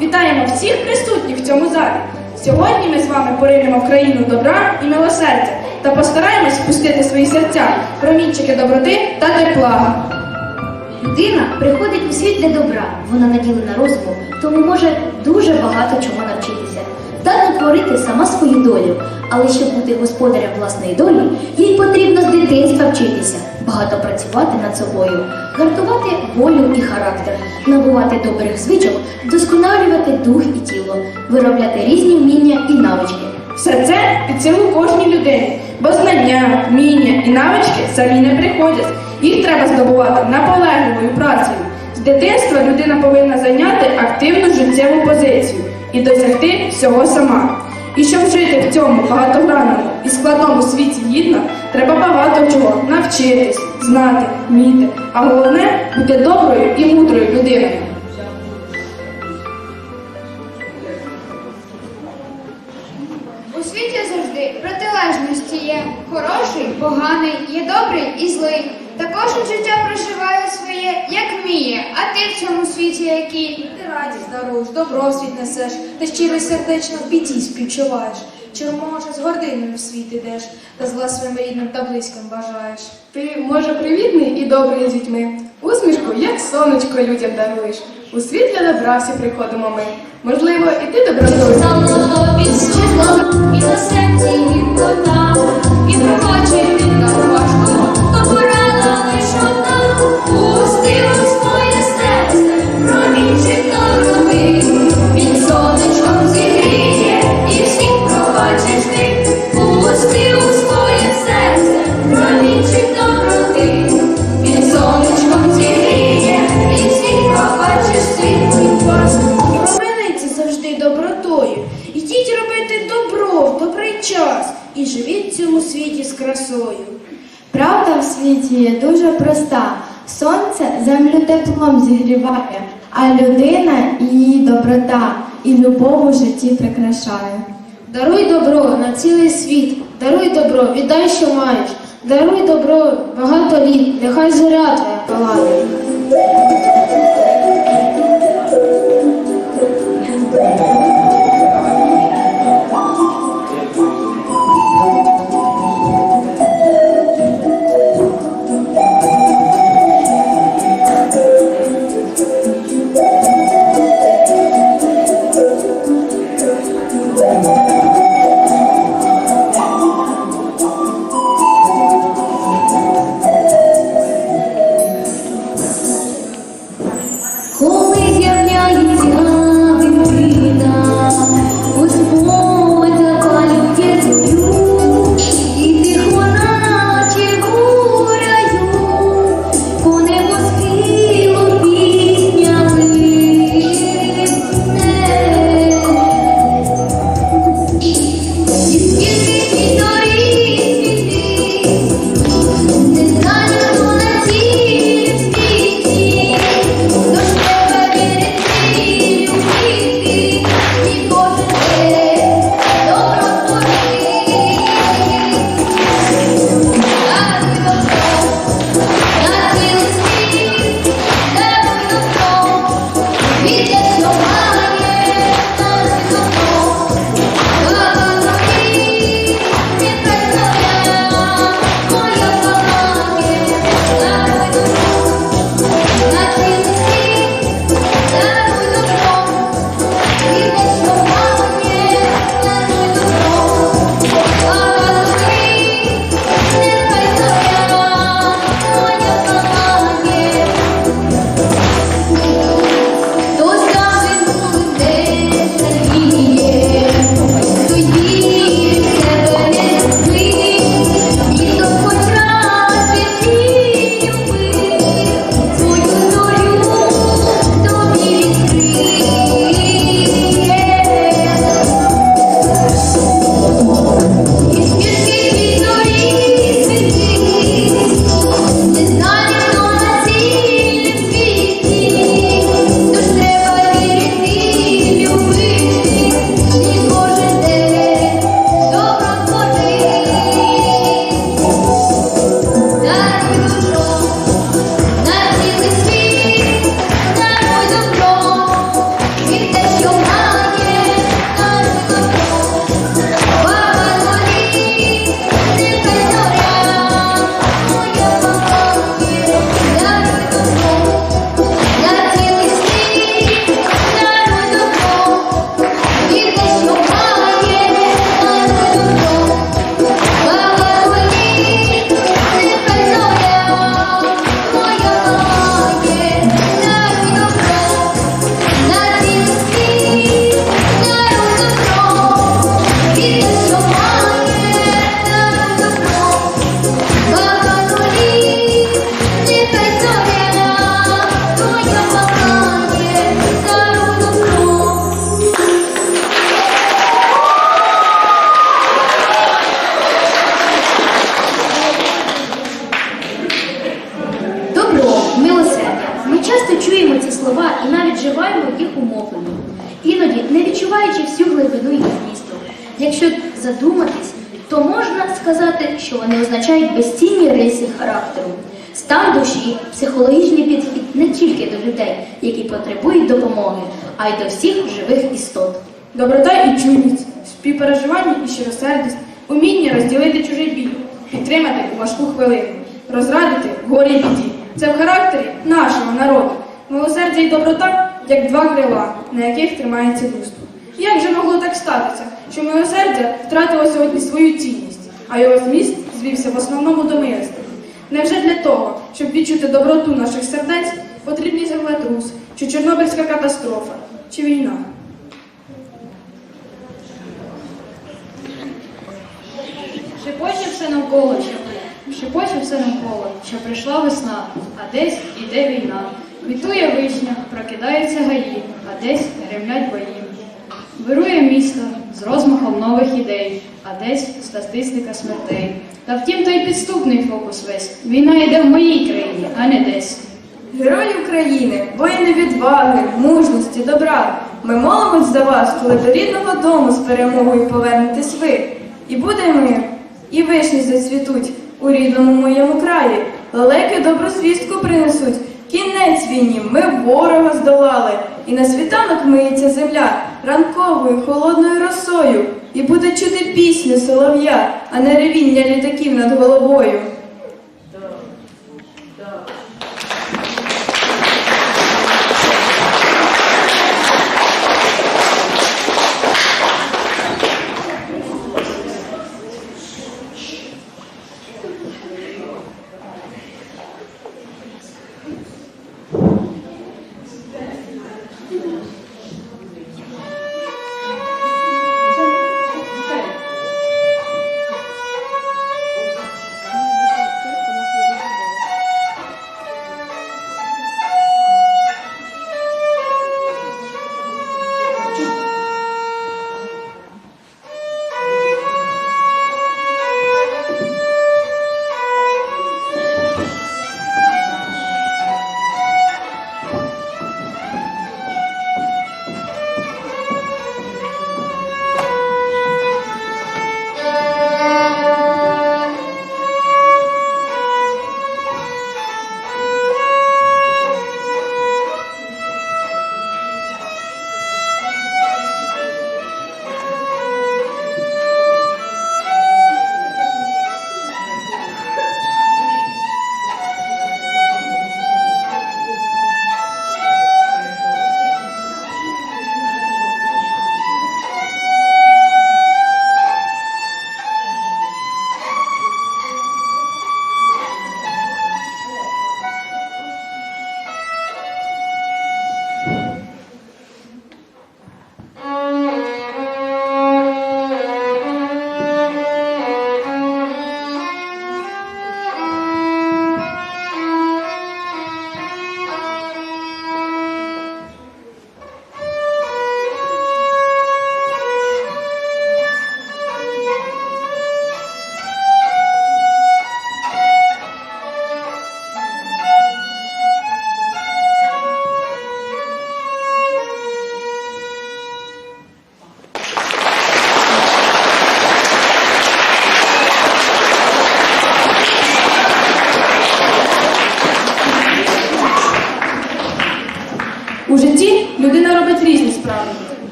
Вітаємо всіх присутніх в цьому залі. Сьогодні ми з вами поринемо країну добра і милосердя та постараємось впустити свої серця промінчики доброти та тепла. Людина приходить у світ для добра, вона наділена розумом, тому може дуже багато чого навчитися. Здатна творити сама свою долю, але щоб бути господарем власної долі, їй потрібно з дитинства вчитися, багато працювати над собою, гартувати волю і характер, набувати добрих звичок, вдосконалювати дух і тіло, виробляти різні вміння і навички. Все це під силу кожній людині, бо знання, вміння і навички самі не приходять. Їх треба здобувати наполегливою працею. З дитинства людина повинна зайняти активну життєву позицію і досягти всього сама. І щоб жити в цьому багатогранному і складному світі гідно, треба багато чого навчитись, знати, вміти, а головне бути доброю і мудрою людиною. У світі завжди протилежності є хороший, поганий, є добрий і злий. Та кожен життя проживає своє, як вміє. А ти в цьому світі який? Ти радість даруєш, добро в світ несеш, ти щиро й сердечно в біді співчуваєш. Чи може з гординою в світ ідеш, та зла своїм рідним та близьким бажаєш. Ти, може, привітний і добрий з дітьми. Усмішку, як сонечко людям даруєш. У світ для добра всі приходимо ми. Можливо, і ти. Золото підсвітло, і на серці і пробачить від нас Сонце землю теплом зігріває, а людина її доброта і любов у житті прикрашає. Даруй добро на цілий світ, даруй добро, віддай, що маєш. Даруй добро багато літ, нехай зоря твоя палає. Якщо задуматись, то можна сказати, що вони означають безцінні риси характеру, стан душі, психологічний підхід не тільки до людей, які потребують допомоги, а й до всіх живих істот. Доброта і чуйність, співпереживання і щиросердість, уміння розділити чужий біль, підтримати у важку хвилину, розрадити горі біді. Це в характері нашого народу. Милосердя і доброта, як два крила, на яких тримається людство. Як же могло так статися, що милосердя втратило сьогодні свою цінність, а його зміст звівся в основному до милості? Невже для того, щоб відчути доброту наших сердець, потрібні землетрус, чи Чорнобильська катастрофа, чи війна? Шепоче все навколо, що шепоче все навколо, що прийшла весна, а десь іде війна. Квітує вишня, прокидаються гаї, а десь ремлять бої. Вирує місто з розмахом нових ідей, а десь статистика смертей. Та втім той підступний фокус весь. Війна йде в моїй країні, а не десь. Герої України, воїни відваги, мужності, добра. Ми молимось за вас, коли до рідного дому з перемогою повернетесь ви. І буде мир, і вишні зацвітуть у рідному моєму краї. Лелеки добру звістку принесуть. Кінець війні, ми ворога здолали. І на світанок миється земля ранковою холодною росою. І буде чути пісню солов'я, а не ревіння літаків над головою.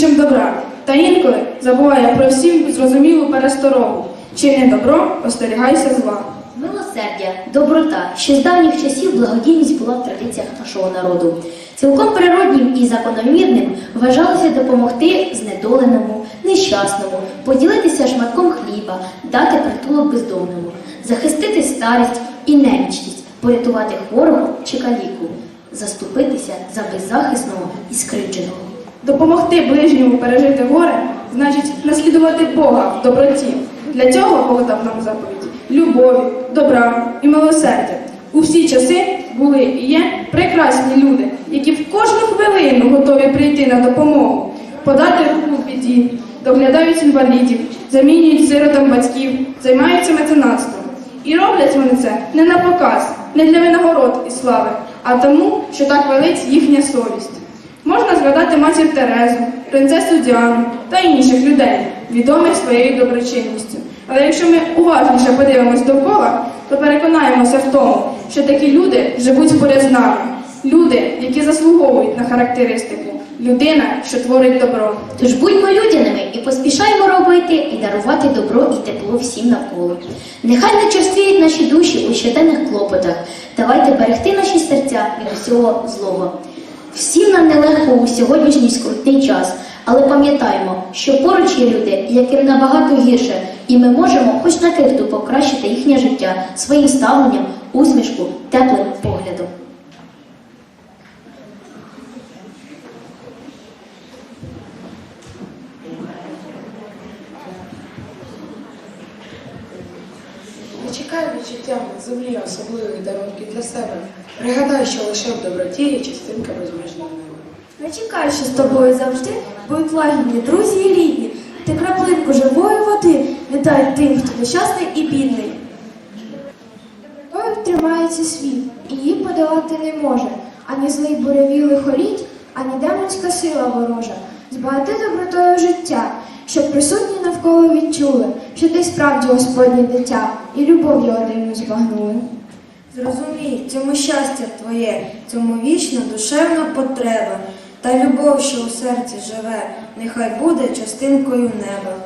Бажає добра, та інколи забуває про всім зрозумілу пересторогу. Чи не добро, остерігайся зла. Милосердя, доброта, ще з давніх часів благодійність була в традиціях нашого народу. Цілком природнім і закономірним вважалося допомогти знедоленому, нещасному, поділитися шматком хліба, дати притулок бездомному, захистити старість і немічність, порятувати хворого чи каліку, заступитися за беззахисного і скривдженого. Допомогти ближньому пережити горе значить наслідувати Бога в доброті. Для цього Бог дав нам заповіді любові, добра і милосердя. У всі часи були і є прекрасні люди, які в кожну хвилину готові прийти на допомогу, подати руку в біді, доглядають інвалідів, замінюють сиротам батьків, займаються меценатством. І роблять вони це не на показ, не для винагород і слави, а тому, що так велить їхня совість. Можна згадати матір Терезу, принцесу Діану та інших людей, відомих своєю доброчинністю. Але якщо ми уважніше подивимось довкола, то переконаємося в тому, що такі люди живуть поряд з нами. Люди, які заслуговують на характеристику. Людина, що творить добро. Тож будьмо людяними і поспішаймо робити і дарувати добро і тепло всім навколо. Нехай не черствіють наші душі у щоденних клопотах. Давайте берегти наші серця від усього злого. Всім нам нелегко у сьогоднішній скрутний час, але пам'ятаємо, що поруч є люди, яким набагато гірше, і ми можемо хоч на крихту покращити їхнє життя своїм ставленням, усмішку, теплим поглядом. Не чекай відчуттям на землі особливих дарунків для себе. Пригадай, що лише в доброті є частинка безмежного неба. Не чекай, що з тобою завжди будуть лагідні друзі і рідні. Ти краплинку живої води віддай тим, хто нещасний і бідний. Добротою тримається світ, і її подолати не може. Ані злий буревій лихоліть, ані демонська сила ворожа. Збагати добротою життя, щоб присутні навколо відчули, що ти справді Господнє дитя, і любов його дивно збагнули. Зрозумій, цьому щастя твоє, цьому вічна душевна потреба, та любов, що у серці живе, нехай буде частинкою неба.